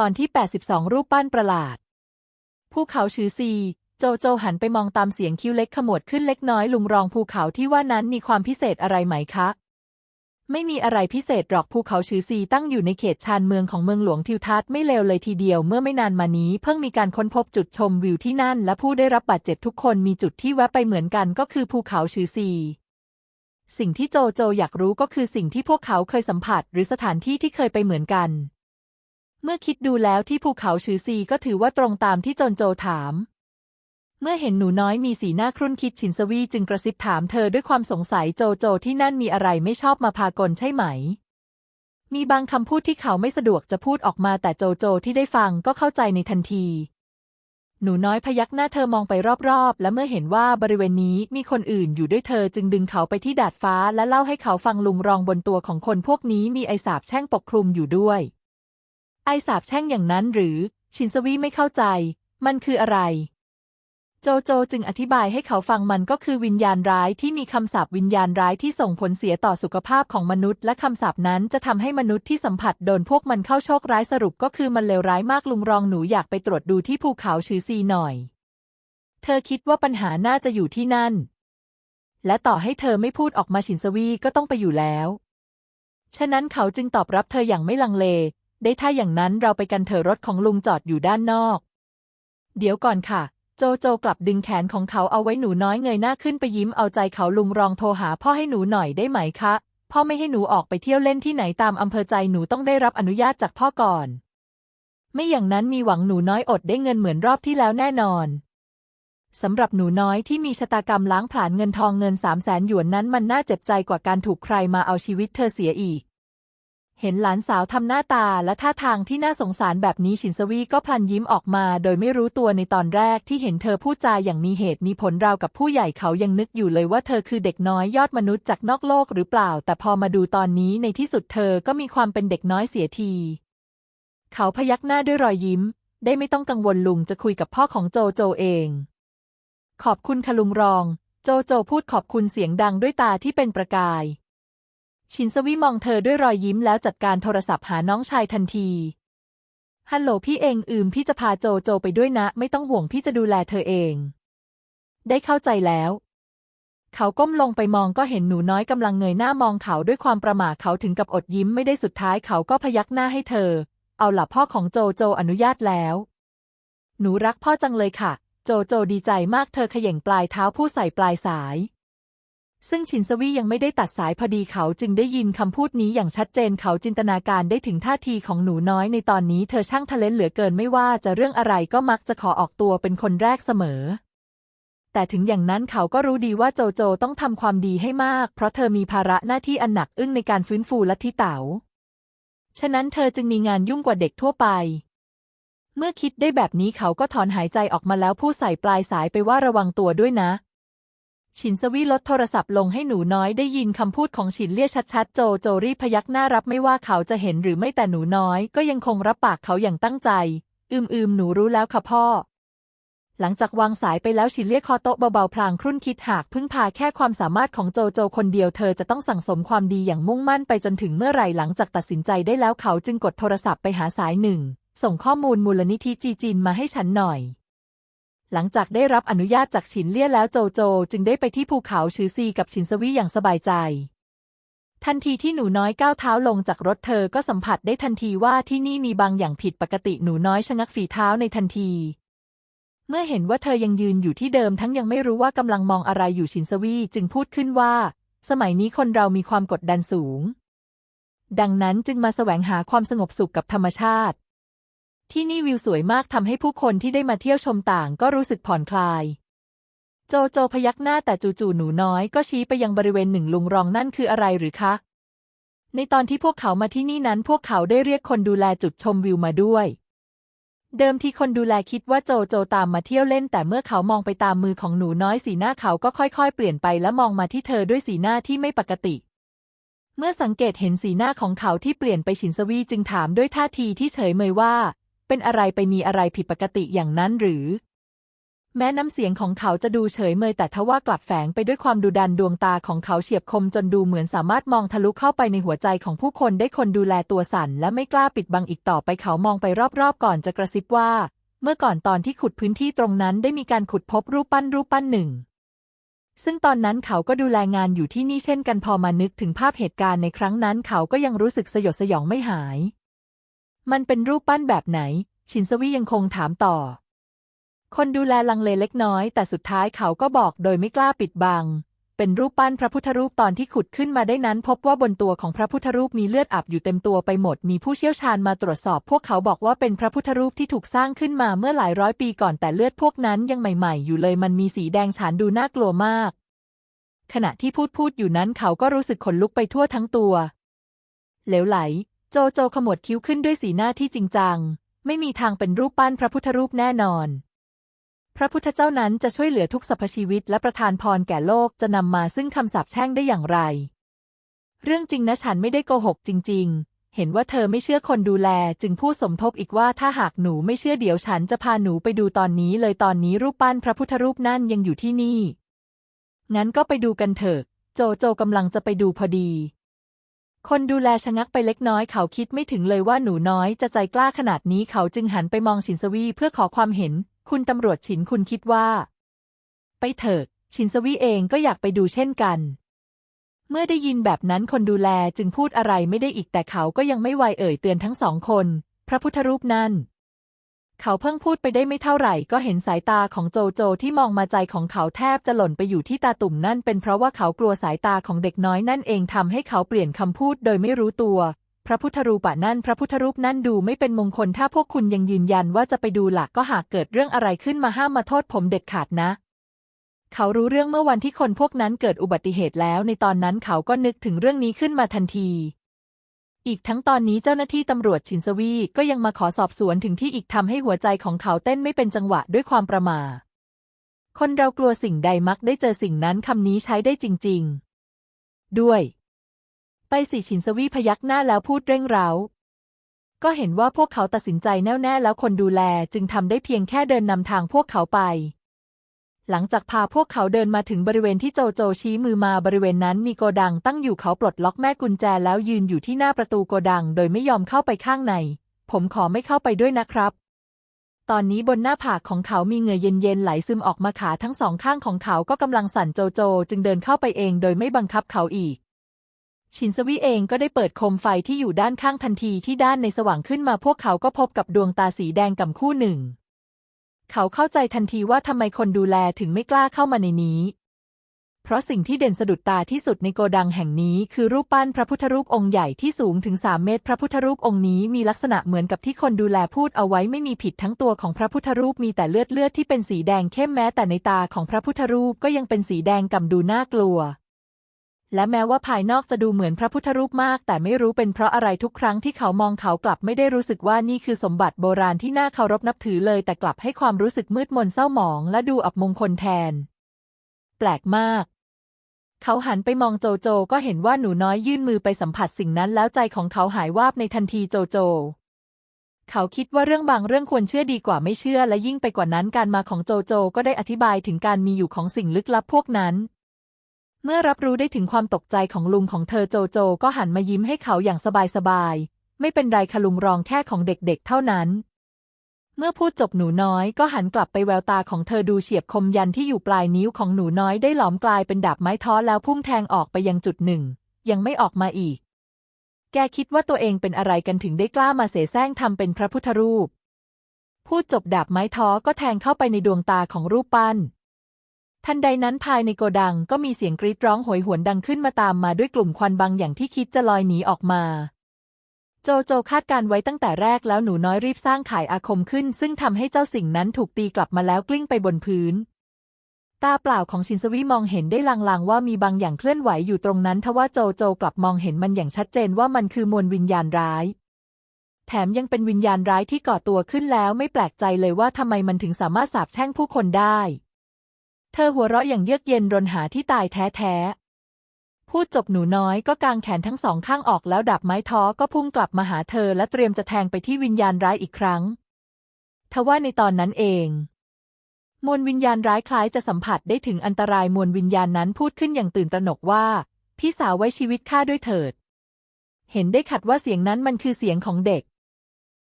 ตอนที่ 82 รูปปั้นประหลาด ภูเขาชือซี โจโจหันไปมองตามเสียงคิ้วเล็กขมวดขึ้นเล็กน้อยลุงรองภูเขาที่ว่านั้นมีความพิเศษอะไรไหมคะ ไม่มีอะไรพิเศษหรอกภูเขาชือซีตั้งอยู่ในเขตชานเมืองของเมืองหลวงทิวทัศน์ไม่เลวเลยทีเดียวเมื่อไม่นานมานี้ เพิ่งมีการค้นพบจุดชมวิวที่นั่น และผู้ได้รับบาดเจ็บทุกคนมีจุดที่แวะไปเหมือนกันก็คือภูเขาชือซีสิ่งที่โจโจอยากรู้ก็คือสิ่งที่พวกเขาเคยสัมผัส หรือสถานที่ที่เคยไปเหมือนกัน เมื่อคิดดูแล้วที่ภูเขาชือซีก็ถือว่าตรงตามที่โจนโจถาม เมื่อเห็นหนูน้อยมีสีหน้าครุ่นคิดชินสวีจึงกระซิบถามเธอด้วยความสงสัยโจโจที่นั่นมีอะไรไม่ชอบมาพากลใช่ไหม มีบางคำพูดที่เขาไม่สะดวกจะพูดออกมาแต่โจโจที่ได้ฟังก็เข้าใจในทันที หนูน้อยพยักหน้าเธอมองไปรอบๆ และเมื่อเห็นว่าบริเวณนี้มีคนอื่นอยู่ด้วยเธอจึงดึงเขาไปที่ดาดฟ้าและเล่าให้เขาฟังลุงรองบนตัวของคนพวกนี้มีไอสาบแช่งปกคลุมอยู่ด้วย ไอสาบแช่งอย่างนั้นหรือ ชินสวีไม่เข้าใจ มันคืออะไร โจโจจึงอธิบายให้เขาฟังมันก็คือวิญญาณร้ายที่มีคำสาปวิญญาณร้ายที่ส่งผลเสียต่อสุขภาพของมนุษย์ และคำสาปนั้นจะทำให้มนุษย์ที่สัมผัสโดนพวกมันเข้าโชคร้ายสรุปก็คือมันเลวร้ายมากลุงรองหนูอยากไปตรวจดูที่ภูเขาชือซีหน่อย เธอคิดว่าปัญหาน่าจะอยู่ที่นั่น และต่อให้เธอไม่พูดออกมาชินสวีก็ต้องไปอยู่แล้วฉะนั้นเขาจึงตอบรับเธออย่างไม่ลังเล ได้ถ้าอย่างนั้นเราไปกันเถอะรถของลุงจอดอยู่ด้านนอก เดี๋ยวก่อนค่ะ โจโจกลับดึงแขนของเขาเอาไว้หนูน้อยเงยหน้าขึ้นไปยิ้มเอาใจเขาลุงรองโทรหาพ่อให้หนูหน่อยได้ไหมคะ พ่อไม่ให้หนูออกไปเที่ยวเล่นที่ไหนตามอำเภอใจหนูต้องได้รับอนุญาตจากพ่อก่อน ไม่อย่างนั้นมีหวังหนูน้อยอดได้เงินเหมือนรอบที่แล้วแน่นอนสำหรับหนูน้อยที่มีชะตากรรมล้างผลาญเงินทองเงินสามแสนหยวนนั้นมันน่าเจ็บใจกว่าการถูกใครมาเอาชีวิตเธอเสียอีก เห็นหลานสาวทำหน้าตาและท่าทางที่น่าสงสารแบบนี้ชินสวีก็พลันยิ้มออกมาโดยไม่รู้ตัวในตอนแรกที่เห็นเธอพูดจาอย่างมีเหตุมีผลราวกับผู้ใหญ่เขายังนึกอยู่เลยว่าเธอคือเด็กน้อยยอดมนุษย์จากนอกโลกหรือเปล่า แต่พอมาดูตอนนี้ในที่สุดเธอก็มีความเป็นเด็กน้อยเสียที เขาพยักหน้าด้วยรอยยิ้ม ได้ไม่ต้องกังวลลุงจะคุยกับพ่อของโจโจเอง ขอบคุณคลุงรอง โจโจพูดขอบคุณเสียงดังด้วยตาที่เป็นประกาย ชินสวีมองเธอด้วยรอยยิ้มแล้วจัดการโทรศัพท์หาน้องชายทันที ฮัลโหลพี่เองอืมพี่จะพาโจโจไปด้วยนะ ไม่ต้องห่วงพี่จะดูแลเธอเอง ได้เข้าใจแล้ว เขาก้มลงไปมองก็เห็นหนูน้อยกำลังเงยหน้ามองเขาด้วยความประหม่าเขาถึงกับอดยิ้มไม่ได้สุดท้ายเขาก็พยักหน้าให้เธอ เอาหล่ะพ่อของโจโจอนุญาตแล้ว หนูรักพ่อจังเลยค่ะ โจโจดีใจมากเธอเขย่งปลายเท้าผู้ใส่ปลายสาย ซึ่งชินสวียังไม่ได้ตัดสายพอดีเขาจึงได้ยินคำพูดนี้อย่างชัดเจนเขาจินตนาการได้ถึงท่าทีของหนูน้อยในตอนนี้เธอช่างทะเลนเหลือเกินไม่ว่าจะเรื่องอะไรก็มักจะขอออกตัวเป็นคนแรกเสมอ แต่ถึงอย่างนั้นเขาก็รู้ดีว่าโจโจต้องทำความดีให้มาก เพราะเธอมีภาระหน้าที่อันหนักอึ้งในการฟื้นฟูลัทธิเต๋า ฉะนั้นเธอจึงมีงานยุ่งกว่าเด็กทั่วไปเมื่อคิดได้แบบนี้เขาก็ถอนหายใจออกมาแล้วผู้ใส่ปลายสายไปว่าระวังตัวด้วยนะ ฉินสวีลดโทรศัพท์ลงให้หนูน้อยได้ยินคำพูดของฉินเลี่ยชัดๆ โจโจรีพยักหน้ารับไม่ว่าเขาจะเห็นหรือไม่แต่หนูน้อยก็ยังคงรับปากเขาอย่างตั้งใจ อืมอืมหนูรู้แล้วค่ะพ่อ หลังจากวางสายไปแล้วฉินเลี่ยคอโต๊ะเบาๆพลางครุ่นคิดหากพึ่งพาแค่ความสามารถของโจโจคนเดียวเธอจะต้องสั่งสมความดีอย่างมุ่งมั่นไปจนถึงเมื่อไหร่หลังจากตัดสินใจได้แล้วเขาจึงกดโทรศัพท์ไปหาสายหนึ่งส่งข้อมูลมูลนิธิจีจีนมาให้ฉันหน่อย หลังจากได้รับอนุญาตจากฉินเลี่ยแล้วโจโจ จึงได้ไปที่ภูเขาชือซีกับฉินสวีอย่างสบายใจ ทันทีที่หนูน้อยก้าวเท้าลงจากรถเธอก็สัมผัสได้ทันทีว่าที่นี่มีบางอย่างผิดปกติหนูน้อยชะงักฝีเท้าในทันที เมื่อเห็นว่าเธอยังยืนอยู่ที่เดิมทั้งยังไม่รู้ว่ากำลังมองอะไรอยู่ฉินสวีจึงพูดขึ้นว่า สมัยนี้คนเรามีความกดดันสูง ดังนั้นจึงมาแสวงหาความสงบสุขกับธรรมชาติ ที่นี่วิวสวยมากทำให้ผู้คนที่ได้มาเที่ยวชมต่างก็รู้สึกผ่อนคลาย โจโจพยักหน้าแต่จู่ๆหนูน้อยก็ชี้ไปยังบริเวณหนึ่งลุงรองนั่นคืออะไรหรือคะ ในตอนที่พวกเขามาที่นี่นั้นพวกเขาได้เรียกคนดูแลจุดชมวิวมาด้วย เดิมที่คนดูแลคิดว่าโจโจตามมาเที่ยวเล่น แต่เมื่อเขามองไปตามมือของหนูน้อยสีหน้าเขาก็ค่อยๆ เปลี่ยนไปและมองมาที่เธอด้วยสีหน้าที่ไม่ปกติ เมื่อสังเกตเห็นสีหน้าของเขาที่เปลี่ยนไปฉินสวีจึงถามด้วยท่าทีที่เฉยเมยว่า เป็นอะไรไปมีอะไรผิดปกติอย่างนั้นหรือ แม้น้ำเสียงของเขาจะดูเฉยเมยแต่ทว่ากลับแฝงไปด้วยความดุดันดวงตาของเขาเฉียบคมจนดูเหมือนสามารถมองทะลุเข้าไปในหัวใจของผู้คนได้คนดูแลตัวสั่นและไม่กล้าปิดบังอีกต่อไปเขามองไปรอบๆก่อนจะกระซิบว่า เมื่อก่อนตอนที่ขุดพื้นที่ตรงนั้นได้มีการขุดพบรูปปั้นรูปปั้นหนึ่งซึ่งตอนนั้นเขาก็ดูแลงานอยู่ที่นี่เช่นกันพอมานึกถึงภาพเหตุการณ์ในครั้งนั้น เขาก็ยังรู้สึกสยดสยองไม่หาย มันเป็นรูปปั้นแบบไหน ชินสวียังคงถามต่อ คนดูแลลังเลเล็กน้อย แต่สุดท้ายเขาก็บอกโดยไม่กล้าปิดบัง เป็นรูปปั้นพระพุทธรูปตอนที่ขุดขึ้นมาได้นั้น พบว่าบนตัวของพระพุทธรูปมีเลือดอาบอยู่เต็มตัวไปหมด มีผู้เชี่ยวชาญมาตรวจสอบ พวกเขาบอกว่าเป็นพระพุทธรูปที่ถูกสร้างขึ้นมาเมื่อหลายร้อยปีก่อนแต่เลือดพวกนั้นยังใหม่ๆ อยู่เลยมันมีสีแดงฉานดูน่ากลัวมาก ขณะที่พูดพูดอยู่นั้นเขาก็รู้สึกขนลุกไปทั่วทั้งตัวเหลวไหล โจโจขมวดคิ้วขึ้นด้วยสีหน้าที่จริงจัง ไม่มีทางเป็นรูปปั้นพระพุทธรูปแน่นอน พระพุทธเจ้านั้นจะช่วยเหลือทุกสรรพชีวิตและประทานพรแก่โลกจะนำมาซึ่งคำสาปแช่งได้อย่างไร เรื่องจริงนะฉันไม่ได้โกหกจริง ๆ เห็นว่าเธอไม่เชื่อคนดูแล จึงพูดสมทบอีกว่าถ้าหากหนูไม่เชื่อเดี๋ยวฉันจะพาหนูไปดูตอนนี้เลยตอนนี้รูปปั้นพระพุทธรูปนั่นยังอยู่ที่นี่ งั้นก็ไปดูกันเถอะ โจโจกำลังจะไปดูพอดี คนดูแลชะงักไปเล็กน้อยเขาคิดไม่ถึงเลยว่าหนูน้อยจะใจกล้าขนาดนี้เขาจึงหันไปมองชินสวีเพื่อขอความเห็น คุณตำรวจฉินคุณคิดว่า ไปเถิดชินสวีเองก็อยากไปดูเช่นกัน เมื่อได้ยินแบบนั้นคนดูแลจึงพูดอะไรไม่ได้อีกแต่เขาก็ยังไม่ไวเอ่ยเตือนทั้งสองคน พระพุทธรูปนั่น เขาเพิ่งพูดไปได้ไม่เท่าไหร่ ก็เห็นสายตาของโจโจที่มองมาใจของเขาแทบจะหล่นไปอยู่ที่ตาตุ่มนั่นเป็นเพราะว่าเขากลัวสายตาของเด็กน้อยนั่นเองทำให้เขาเปลี่ยนคำพูดโดยไม่รู้ตัว พระพุทธรูปะนั่นพระพุทธรูปนั่นดูไม่เป็นมงคลถ้าพวกคุณยังยืนยันว่าจะไปดูหลักก็หากเกิดเรื่องอะไรขึ้นมาห้ามมาโทษผมเด็ดขาดนะ เขารู้เรื่องเมื่อวันที่คนพวกนั้นเกิดอุบัติเหตุแล้ว ในตอนนั้นเขาก็นึกถึงเรื่องนี้ขึ้นมาทันที อีกทั้งตอนนี้เจ้าหน้าที่ตำรวจชินสวีก็ยังมาขอสอบสวนถึงที่อีกทำให้หัวใจของเขาเต้นไม่เป็นจังหวะด้วยความประหมาคนเรากลัวสิ่งใดมักได้เจอสิ่งนั้นคำนี้ใช้ได้จริง ๆ ด้วย ไปสิชินสวีพยักหน้าแล้วพูดเร่งเร้า ก็เห็นว่าพวกเขาตัดสินใจแน่วแน่แล้วคนดูแลจึงทำได้เพียงแค่เดินนำทางพวกเขาไป หลังจากพาพวกเขาเดินมาถึงบริเวณที่โจโจชี้มือมาบริเวณนั้นมีโกดังตั้งอยู่เขาปลดล็อกแม่กุญแจแล้วยืนอยู่ที่หน้าประตูโกดัง โดยไม่ยอมเข้าไปข้างใน ผมขอไม่เข้าไปด้วยนะครับ ตอนนี้บนหน้าผากของเขามีเหงื่อเย็นๆไหลซึมออกมาขาทั้งสองข้างของเขาก็กำลังสั่นโจโจ จึงเดินเข้าไปเองโดยไม่บังคับเขาอีก ชินสวีเองก็ได้เปิดโคมไฟที่อยู่ด้านข้างทันทีที่ด้านในสว่างขึ้นมาพวกเขาก็พบกับดวงตาสีแดงกำคู่หนึ่ง เขาเข้าใจทันทีว่าทำไมคนดูแลถึงไม่กล้าเข้ามาในนี้ เพราะสิ่งที่เด่นสะดุดตาที่สุดในโกดังแห่งนี้คือรูปปั้นพระพุทธรูปองค์ใหญ่ที่สูงถึง3เมตร พระพุทธรูปองค์นี้มีลักษณะเหมือนกับที่คนดูแลพูดเอาไว้ไม่มีผิดทั้งตัวของพระพุทธรูปมีแต่เลือดเลือดที่เป็นสีแดงเข้มแม้แต่ในตาของพระพุทธรูปก็ยังเป็นสีแดงกำดูน่ากลัว และแม้ว่าภายนอกจะดูเหมือนพระพุทธรูปมาก แต่ไม่รู้เป็นเพราะอะไรทุกครั้งที่เขามองเขากลับไม่ได้รู้สึกว่านี่คือสมบัติโบราณที่น่าเคารพนับถือเลย แต่กลับให้ความรู้สึกมืดมนเศร้าหมอง และดูอับมงคลแทน แปลกมาก เขาหันไปมองโจโจก็เห็นว่าหนูน้อยยื่นมือไปสัมผัสสิ่งนั้นแล้วใจของเขาหายวาบในทันทีโจโจเขาคิดว่าเรื่องบางเรื่องควรเชื่อดีกว่าไม่เชื่อและยิ่งไปกว่านั้นการมาของโจโจก็ได้อธิบายถึงการมีอยู่ของสิ่งลึกลับพวกนั้น เมื่อรับรู้ได้ถึงความตกใจของลุงของเธอโจโจก็หันมายิ้มให้เขาอย่างสบายๆ ไม่เป็นไรคะลุงรองแค่ของเด็กๆ เท่านั้น เมื่อพูดจบหนูน้อยก็หันกลับไปแววตาของเธอดูเฉียบคมยันที่อยู่ปลายนิ้วของหนูน้อยได้หลอมกลายเป็นดาบไม้ท้อแล้วพุ่งแทงออกไปยังจุดหนึ่ง ยังไม่ออกมาอีก แกคิดว่าตัวเองเป็นอะไรกันถึงได้กล้ามาเสแสร้งทำเป็นพระพุทธรูป พูดจบดาบไม้ท้อก็แทงเข้าไปในดวงตาของรูปปั้น ทันใดนั้นภายในโกดังก็มีเสียงกรีดร้องโหยหวนดังขึ้นมาตามมาด้วยกลุ่มควันบางอย่างที่คิดจะลอยหนีออกมา โจโจคาดการไว้ตั้งแต่แรกแล้วหนูน้อยรีบสร้างขายอาคมขึ้น ซึ่งทำให้เจ้าสิ่งนั้นถูกตีกลับมาแล้วกลิ้งไปบนพื้น ตาเปล่าของชินสวีมองเห็นได้ลางๆว่ามีบางอย่างเคลื่อนไหวอยู่ตรงนั้นทว่าโจโจกลับมองเห็นมันอย่างชัดเจนว่ามันคือมวลวิญญาณร้ายแถมยังเป็นวิญญาณร้ายที่ก่อตัวขึ้นแล้วไม่แปลกใจเลยว่าทำไมมันถึงสามารถสาปแช่งผู้คนได้ เธอหัวเราะอย่างเยือกเย็นรนหาที่ตายแท้ๆ พูดจบหนูน้อยก็กางแขนทั้งสองข้างออกแล้วดับไม้ท้อก็พุ่งกลับมาหาเธอและเตรียมจะแทงไปที่วิญญาณร้ายอีกครั้ง ทว่าในตอนนั้นเอง มวลวิญญาณร้ายคล้ายจะสัมผัสได้ถึงอันตรายมวลวิญญาณนั้นพูดขึ้นอย่างตื่นตระหนกว่า พี่สาวไว้ชีวิตข้าด้วยเถิด เห็นได้ขัดว่าเสียงนั้นมันคือเสียงของเด็ก